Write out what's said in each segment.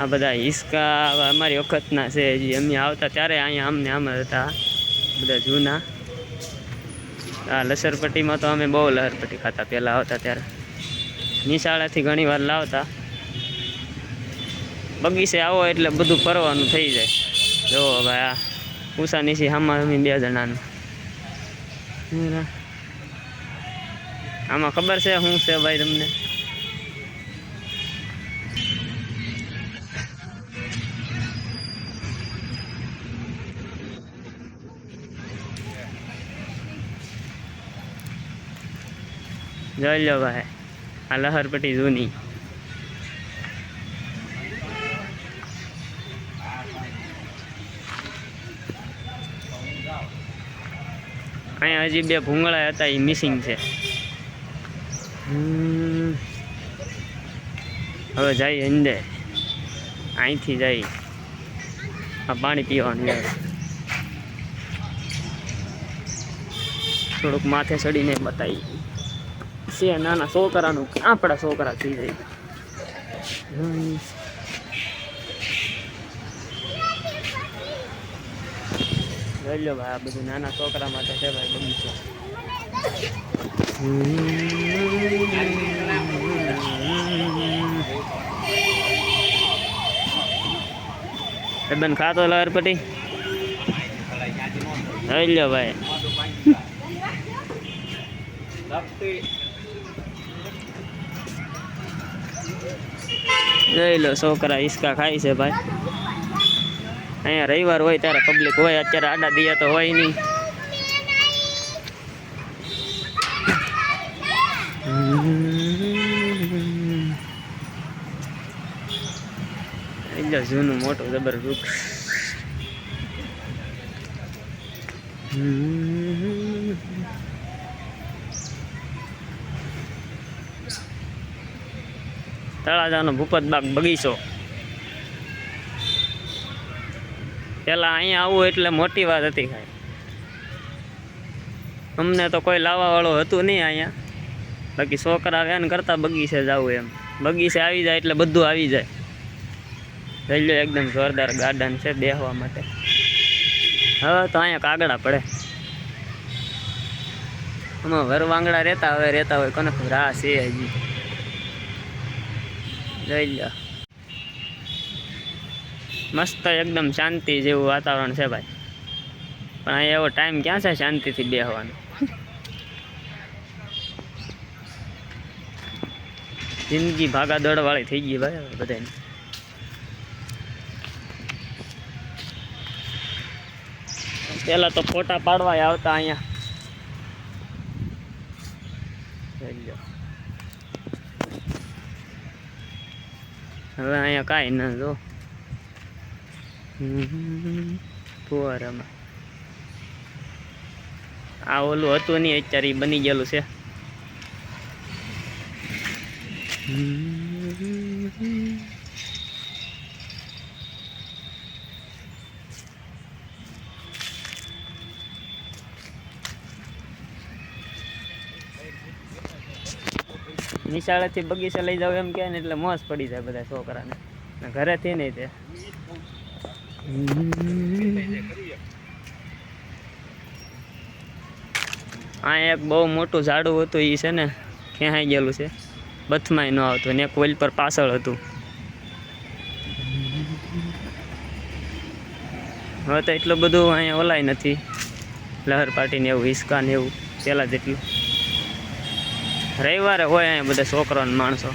આ બધા હિસકા અમારી વખતના છે હજી અમે આવતા ત્યારે અહીંયા અમને આમ હતા, બધા જૂના. આ લસરપટ્ટીમાં તો અમે બહુ લહરપટ્ટી ખાતા, પહેલાં આવતા ત્યારે. નિશાળાથી ઘણી વાર લાવતા. બગીચે આવો એટલે બધું ફરવાનું થઈ જાય. જો ભાઈ આ ઉષા નીચી હામાં અમે બે જણાનું. આમાં ખબર છે શું છે ભાઈ તમને? જોઈ લો ભાઈ. આ લહરપટ્ટી જૂની. અહીંયા હજી બે ભૂંગળા હતા એ મિસિંગ છે. હવે જાય અંદર. અહીંથી જાય. આ પાણી પીવાનું થોડુંક માથે ચડીને બતાવી. છે નાના છોકરાનું આપણા છોકરા થઈ જાય. જોઈ લો ભાઈ આ બધું નાના છોકરા માટે છે ભાઈ બગીચો બેન ખાતો લહેર પટી જોઈ લો ભાઈ જોઈ લો, છોકરા હિસકા ખાય છે ભાઈ. અહીંયા રવિવાર હોય ત્યારે પબ્લિક હોય, અત્યારે આડા દિયા તો હોય નહીં. એટલે જૂનું મોટું જબર વૃક્ષ તળાજાનો ભૂપતબાગ બગીચો. પેલા અહીંયા આવવું એટલે મોટી વાત હતી ખાય અમને તો કોઈ લાવવા વાળો હતું નહીં અહીંયા. બાકી છોકરા વેન કરતા બગીચે જવું એમ. બગીચે આવી જાય એટલે બધું આવી જાય. જોઈ એકદમ જોરદાર ગાર્ડન છે દેહવા માટે. હવે તો અહીંયા કાગડા પડે. આમાં વરવાંગડા રહેતા હવે રહેતા હોય, કોને રાહ છે હજી. જોઈ લો મસ્ત એકદમ શાંતિ જેવું વાતાવરણ છે ભાઈ. પણ અહીંયા એવો ટાઈમ ક્યાં છે શાંતિથી બેસવાનો જિંદગી ભાગા દોડવાળી થઈ ગઈ ભાઈ બધાની પેલા તો ફોટા પાડવા આવતા અહીંયા જોઈ લો. હવે અહીંયા કાંઈ ના જો. ફુવારામાં આ ઓલું હતું નહીં અત્યારે બની ગયેલું છે. નિશાળેથી બગીચા લઈ જાવ એમ કે ને એટલે મોસ પડી જાય બધા છોકરાને. ઘરેથી નહીં તે. આ એક બહુ મોટું ઝાડું હતું એ છે ને ક્યાંય ગયેલું છે? બથમાંય ન આવતું, ને ઓઇલ પર પાછળ હતું. હવે તો એટલું બધું અહીંયા ઓલાય નથી. લહર પાટી ને એવું હિસકા ને એવું પહેલાં જેટલું. રવિવારે હોય અહીંયા બધા છોકરાને માણસો.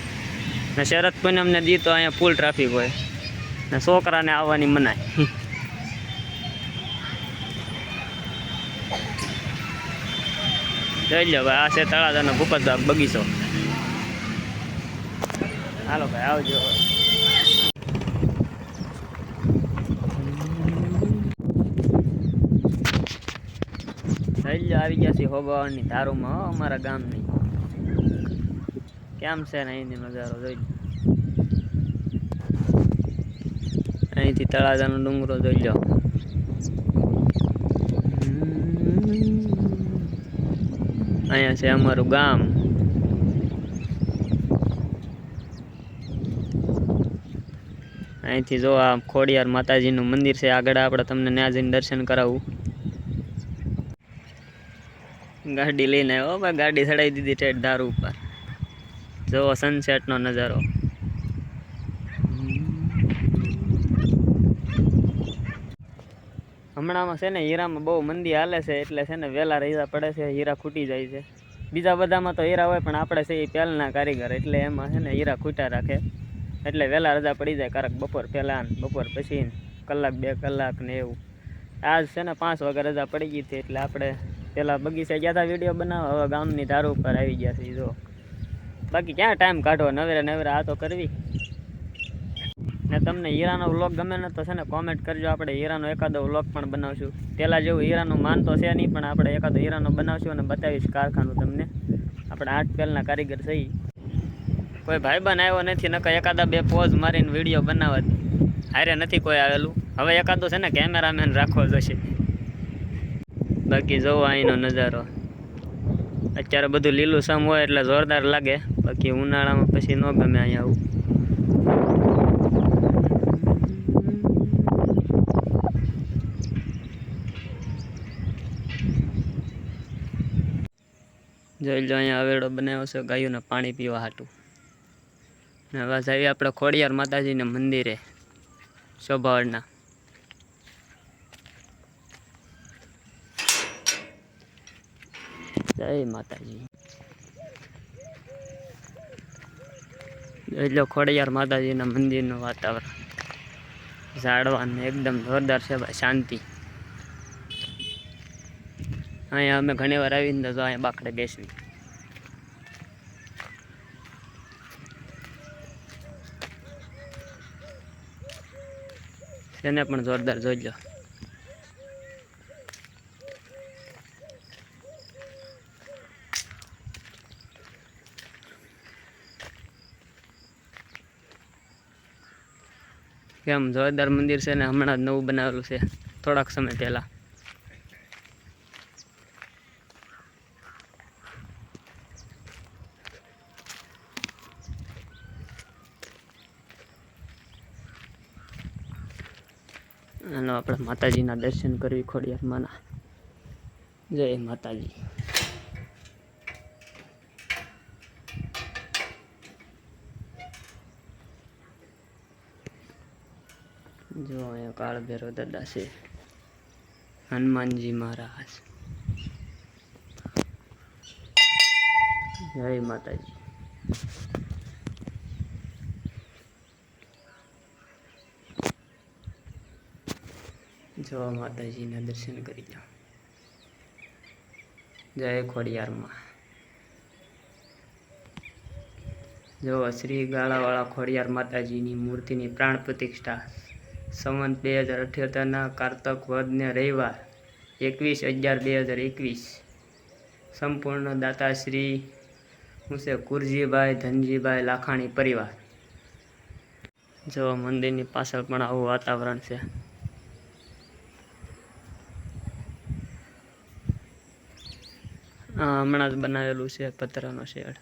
ને શરદ પૂનમને દી તો અહીંયા ફૂલ ટ્રાફિક હોય. ને છોકરાને આવવાની મનાય. જોઈ લો ભાઈ, આ છે તળાજાનો ભૂપતબાગ બગીચો. હાલો ભાઈ, આવજો. આવી ગયા છે હોબાવાની ધારુમાં અમારા ગામની. કેમ છે ને અહીંથી નજારો જોઈ લો અહીંથી તળાજાનો ડુંગરો જોઈ લો અહીંયા છે અમારું ગામ. અહીંથી જો આ ખોડિયાર માતાજીનું મંદિર છે, આગળ આપણે તમને ત્યાં જઈને દર્શન કરાવું. ગાડી લઈને આવ્યો ભાઈ, ગાડી ચડાવી દીધી ટેટ ધાર ઉપર. જુઓ સનસેટનો નજારો. હમણાંમાં છે ને હીરામાં બહુ મંદી હાલે છે, એટલે છે ને વહેલા રહીજા પડે છે, હીરા ખૂટી જાય છે. બીજા બધામાં તો હીરા હોય, પણ આપણે છે એ પહેલના કારીગર, એટલે એમાં છે ને હીરા ખૂટા રાખે. એટલે વહેલા રજા પડી જાય, કારક બપોર પહેલાં બપોર પછી કલાક, બે કલાક ને એવું. આજ છે ને પાંચ વાગે રજા પડી ગઈ હતી એટલે આપણે પહેલાં બગીચે ગયા હતા વીડિયો બનાવવા, હવે ગામની ધાર ઉપર આવી ગયા છે જો બાકી ક્યાં ટાઈમ કાઢો નવેરે નવેરે આ તો કરવી. ને તમને હીરાનો વ્લોગ ગમે ને તો છે ને કોમેન્ટ કરજો. આપણે હીરાનો એકાદો વ્લોગ પણ બનાવશું. પહેલાં જેવું હીરાનું માન તો છે નહીં, પણ આપણે એકાદો હીરાનો બનાવશું અને બતાવીશ કારખાનું તમને. આપણે આઠ પહેલના કારીગર થઈ કોઈ ભાઈબંધ આવ્યો નથી, નકર એકાદા બે પોઝ મારીને વીડિયો બનાવત હારે નથી કોઈ આવેલું. હવે એકાદો છે ને કેમેરામેન રાખવો જોશે. બાકી જોવો અહીંનો નજારો. અત્યારે બધું લીલું સમ હોય એટલે જોરદાર લાગે. બાકી ઉનાળામાં પછી ન ગમે અહીંયા આવું. જોઈ લો, અહીંયા અવેડો બનાવ્યો છે ગાયોને પાણી પીવા હાટું. ને બસ આવી આપણે ખોડિયાર માતાજીના મંદિરે શોભાવડના જય માતાજી. એટલે ખોડિયાર માતાજીના મંદિરનું વાતાવરણ. ઝાડવાને એકદમ જોરદાર છે ભાઈ, શાંતિ. અહીંયા અમે ઘણી વાર આવીને તો અહીંયા બાકડે બેસવી. તેને પણ જોરદાર જોઈ લો. કેમ જોરદાર મંદિર છે ને હમણાં જ નવું બનાવેલું છે, થોડાક સમય પહેલાં. અને આપણે માતાજીના દર્શન કરવી ખોડિયાર માના. જય માતાજી. જો કાળ ભૈરવ દાદા છે. હનુમાનજી મહારાજ. જય માતાજી. જો માતાજીના દર્શન કરી જાઓ. જય ખોડિયારમાં. જો શ્રી ગાળાવાળા ખોડિયાર માતાજીની મૂર્તિની પ્રાણ પ્રતિષ્ઠા સંવંત બે હજાર અઠ્યોતેરના કારતક વદને રવિવાર એકવીસ અગિયાર બે હજાર એકવીસ. સંપૂર્ણ દાતાશ્રી હું છે કુરજીભાઈ ધનજીભાઈ લાખાણી પરિવાર. જો મંદિરની પાછળ પણ આવું વાતાવરણ છે. હમણાં જ બનાવેલું છે, પતરાનો શેડ.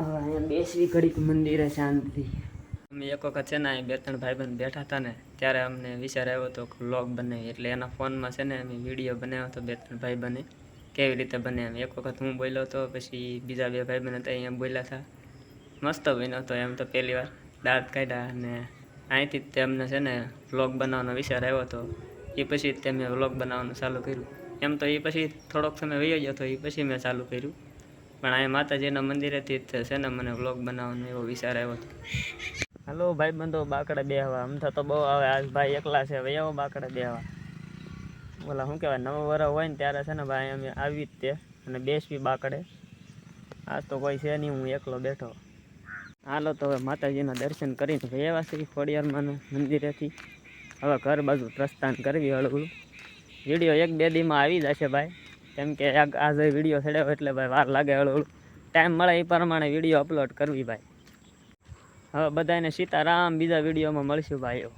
હવે અહીંયા બેસવી ઘડીક મંદિરે શાંતિ. અમે એક વખત છે ને અહીં બે ત્રણ ભાઈબંધ બેઠા હતા ને, ત્યારે અમને વિચાર આવ્યો હતો કે વ્લોગ બનાવી એટલે એના ફોનમાં છે ને અમે વીડિયો બનાવ્યો હતો, બે ત્રણ ભાઈ બને કેવી રીતે બને એમ. એક વખત હું બોલ્યો હતો પછી બીજા બે ભાઈ બને હતા અહીંયા બોલ્યા હતા. મસ્ત બન્યો હતો એમ તો પહેલી વાર. દાંત કાઢ્યા અને અહીંથી જ તેમને છે ને વ્લોગ બનાવવાનો વિચાર આવ્યો હતો. એ પછી તે મેં વ્લોગ બનાવવાનું ચાલુ કર્યું. એમ તો એ પછી થોડોક સમય વહી ગયો હતો એ પછી મેં ચાલુ કર્યું. પણ અહીંયા માતાજીના મંદિરેથી જ છે ને મને વ્લોગ બનાવવાનો એવો વિચાર આવ્યો હતો. હાલો ભાઈ બંધો બાકડે બેહવા. આમ તો બહુ આવે. આજ ભાઈ એકલા છે. ભાઈ આવો બાકડે બેહવા. ઓલા શું કહેવાય, નવો વરસ હોય ને ત્યારે છે ને ભાઈ અમે આવી જ તે અને બેસવી બાકડે. આજ તો કોઈ છે નહીં, હું એકલો બેઠો. હાલો તો હવે માતાજીના દર્શન કરીને એવા શ્રી ખોડિયારમાંના મંદિરેથી. હવે ઘર બાજુ પ્રસ્થાન કરવી હળવું. વીડિયો એક બે દીમાં આવી જશે ભાઈ. કેમ કે આજે વીડિયો ચડ્યો એટલે ભાઈ વાર લાગે હળવું ટાઈમ મળે એ પ્રમાણે વીડિયો અપલોડ કરવી ભાઈ. હવે બધાને સીતારામ, બીજા વિડીયોમાં મળશું ભાઈઓ.